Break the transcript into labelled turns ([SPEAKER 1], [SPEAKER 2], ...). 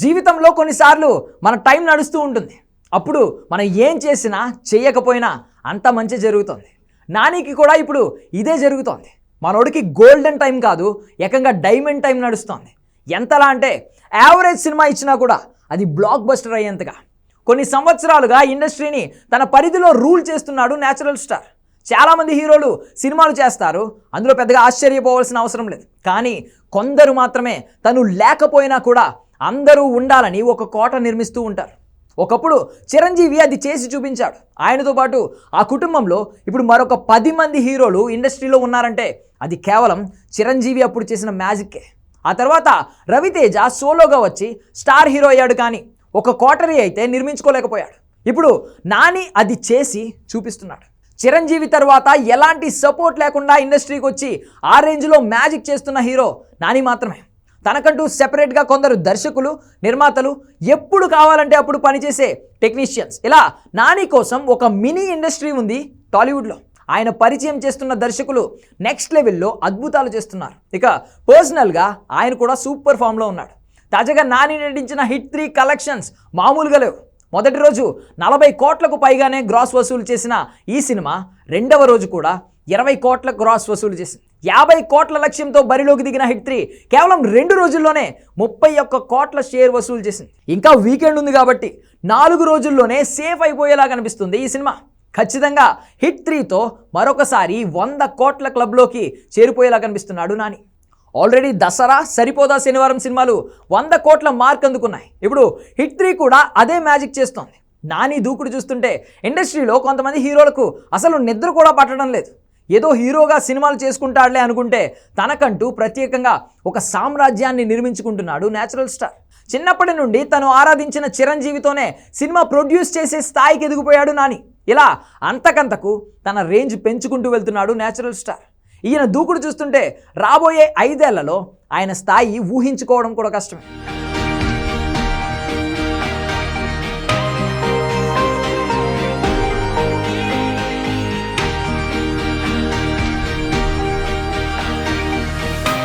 [SPEAKER 1] జీవితంలో కొన్నిసార్లు మన టైం నడుస్తూ ఉంటుంది. అప్పుడు మనం ఏం చేసినా చేయకపోయినా అంత మంచి జరుగుతుంది. నానికి కూడా ఇప్పుడు ఇదే జరుగుతోంది. మనోడికి గోల్డెన్ టైం కాదు ఏకంగా డైమండ్ టైం నడుస్తోంది. ఎంతలా అంటే యావరేజ్ సినిమా ఇచ్చినా కూడా అది బ్లాక్ బస్టర్ అయ్యేంతగా. కొన్ని సంవత్సరాలుగా ఇండస్ట్రీని తన పరిధిలో రూల్ చేస్తున్నాడు న్యాచురల్ స్టార్. చాలామంది హీరోలు సినిమాలు చేస్తారు అందులో పెద్దగా ఆశ్చర్యపోవాల్సిన అవసరం లేదు. కానీ కొందరు మాత్రమే తను లేకపోయినా కూడా అందరూ ఉండాలని ఒక కోట నిర్మిస్తూ ఉంటారు. ఒకప్పుడు చిరంజీవి అది చేసి చూపించాడు. ఆయనతో పాటు ఆ కుటుంబంలో ఇప్పుడు మరొక పది మంది హీరోలు ఇండస్ట్రీలో ఉన్నారంటే అది కేవలం చిరంజీవి అప్పుడు చేసిన మ్యాజిక్కే. ఆ తర్వాత రవితేజ సోలోగా వచ్చి స్టార్ హీరో అయ్యాడు కానీ ఒక కోటరీ అయితే నిర్మించుకోలేకపోయాడు. ఇప్పుడు నాని అది చేసి చూపిస్తున్నాడు. చిరంజీవి తర్వాత ఎలాంటి సపోర్ట్ లేకుండా ఇండస్ట్రీకి వచ్చి ఆ రేంజ్లో మ్యాజిక్ చేస్తున్న హీరో నాని మాత్రమే. తనకంటూ సెపరేట్గా కొందరు దర్శకులు నిర్మాతలు ఎప్పుడు కావాలంటే అప్పుడు పనిచేసే టెక్నీషియన్స్ ఇలా నాని కోసం ఒక మినీ ఇండస్ట్రీ ఉంది టాలీవుడ్లో. ఆయన పరిచయం చేస్తున్న దర్శకులు నెక్స్ట్ లెవెల్లో అద్భుతాలు చేస్తున్నారు. ఇక పర్సనల్గా ఆయన కూడా సూపర్ ఫామ్లో ఉన్నాడు. తాజాగా నాని నటించిన హిట్ త్రీ కలెక్షన్స్ మామూలుగా లేవు. మొదటి రోజు నలభై కోట్లకు పైగానే గ్రాస్ వసూలు చేసిన ఈ సినిమా రెండవ రోజు కూడా ఇరవై కోట్ల గ్రాస్ వసూలు చేసింది. యాభై కోట్ల లక్ష్యంతో బరిలోకి దిగిన హిట్ త్రీ కేవలం రెండు రోజుల్లోనే ముప్పై ఒక్క కోట్ల షేర్ వసూలు చేసింది. ఇంకా వీకెండ్ ఉంది కాబట్టి నాలుగు రోజుల్లోనే సేఫ్ అయిపోయేలా కనిపిస్తుంది ఈ సినిమా. ఖచ్చితంగా హిట్ త్రీతో మరొకసారి వంద కోట్ల క్లబ్లోకి చేరిపోయేలా కనిపిస్తున్నాడు నాని. ఆల్రెడీ దసరా సరిపోదా శనివారం సినిమాలు వంద కోట్ల మార్క్ అందుకున్నాయి. ఇప్పుడు హిట్ త్రీ కూడా అదే మ్యాజిక్ చేస్తోంది. నాని దూకుడు చూస్తుంటే ఇండస్ట్రీలో కొంతమంది హీరోలకు అసలు నిద్ర కూడా పట్టడం లేదు. ఏదో హీరోగా సినిమాలు చేసుకుంటాడులే అనుకుంటే తనకంటూ ప్రత్యేకంగా ఒక సామ్రాజ్యాన్ని నిర్మించుకుంటున్నాడు న్యాచురల్ స్టార్ చిన్నప్పటి నుండి తను ఆరాధించిన చిరంజీవితోనే సినిమా ప్రొడ్యూస్ చేసే స్థాయికి ఎదిగిపోయాడు నాని. ఇలా అంతకంతకు తన రేంజ్ పెంచుకుంటూ వెళ్తున్నాడు న్యాచురల్ స్టార్ ఈయన దూకుడు చూస్తుంటే రాబోయే ఐదేళ్ళలో ఆయన స్థాయి ఊహించుకోవడం కూడా కష్టమే.